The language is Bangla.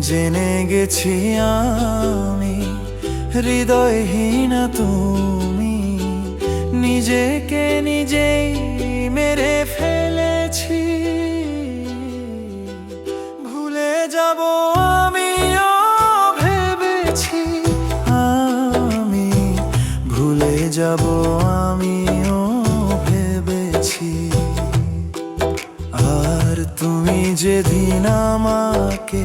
জেনে গেছি আমি, হৃদয়হীনা তুমি। নিজেকে নিজেই মেরে ফেলেছি। ভুলে যাব আমিও ভেবেছি আমি। ভুলে যাব আমিও ভেবেছি। আর তুমি যেদিন আমাকে